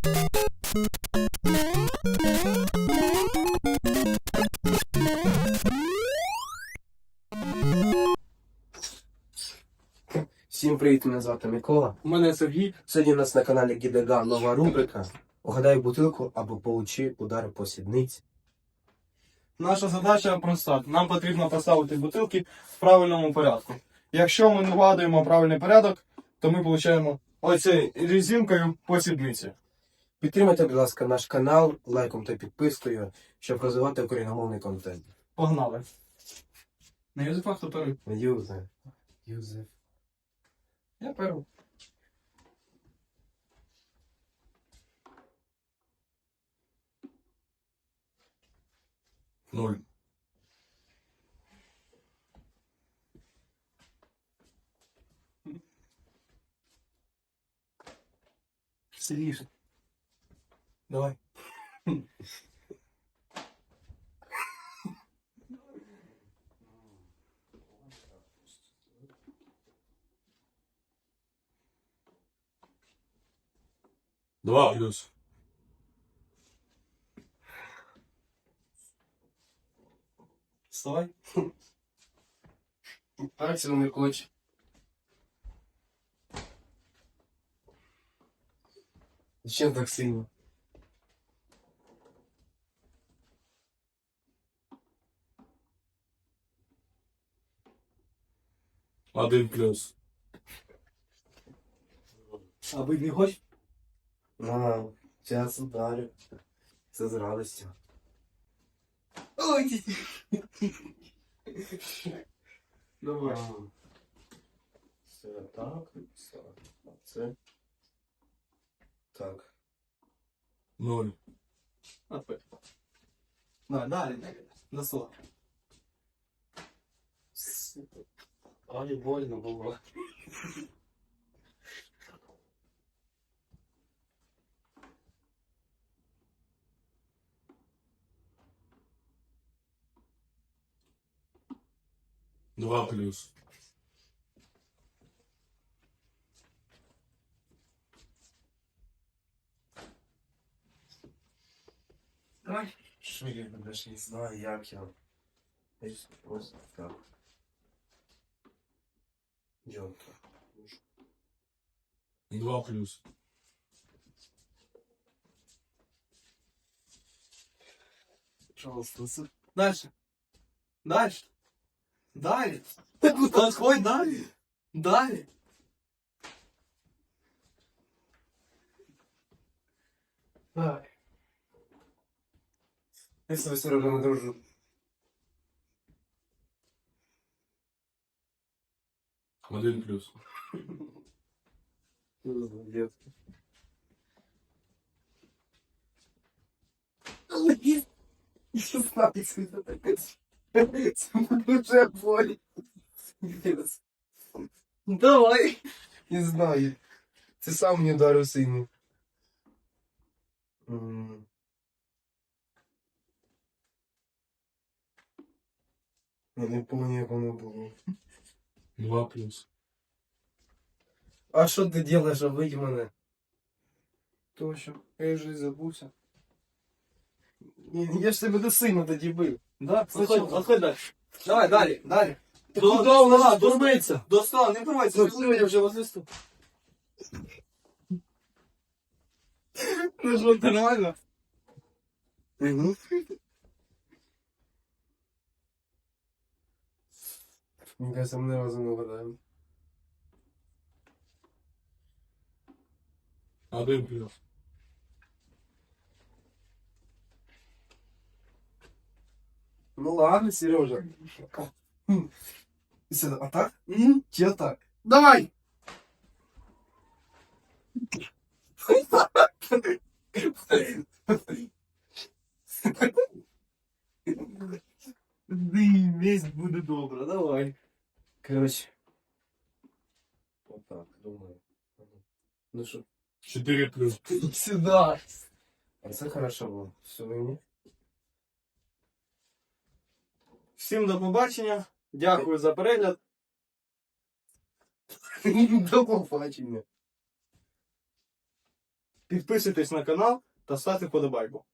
Всім привіт, мене звати Микола. У мене Сергій. Сьогодні у нас на каналі Гідега нова рубрика. Угадай бутилку або получи удар по сідниці. Наша задача проста. Нам потрібно поставити бутилки в правильному порядку. Якщо ми не вгадуємо правильний порядок, то ми отримуємо оцею резинкою по сідниці. Підтримайте, будь ласка, наш канал лайком та підпискою, щоб розвивати україномовний контент. Погнали. На язиках хто перший? Юзеф. Юзеф. Я перший. Ноль. Сильніше. Давай. Два плюс. Вставай. Аксел не хоче. Зачем так сильно? Один плюс. А ви не хочеш? На, зараз ударю. Це з радістю. Ой! Давай. А, Це так, а це. Так. Ноль. Далі, далі. На слово. Ой, больно было. Два плюс. Давай. Шмигель, подожди, знаю, як я. Просто так. Йонка. Два плюс. Пожалуйста, с- Дальше. Дальше. Далі. Та куди сходь далі. Далі. Так. Я з тобою Сережа не дружу. Один плюс. Молодец. Шестнадцать это такая. Уже боль. Давай. Не знаю. Ти сам мені ударив сильно. Я не пам'ятаю, як воно було. Два плюс. А що ти робиш, обидь мене? Точно. Я вже й забувся. Ні, Я ж тебе до сина тоді бив. Да, Отходь, отходь далі. Давай, далі, далі. Ти До- куди вона до- дурниця? До стола, не порвайся, Ну, я вже возлисту. Ну що, нормально? Угу. Мне кажется, мы на разум угадаем. Один плюс. Ну ладно, Сережа. А так? Че так? Давай! Дымесь, буду добра, давай. Короче. Вот так, думаю. Ну что, Четыре плюс. Сюда. а це хорошо було. Все мені. Всім до побачення. Дякую за перегляд. До побачення. Підписуйтесь на канал та ставте вподобайку.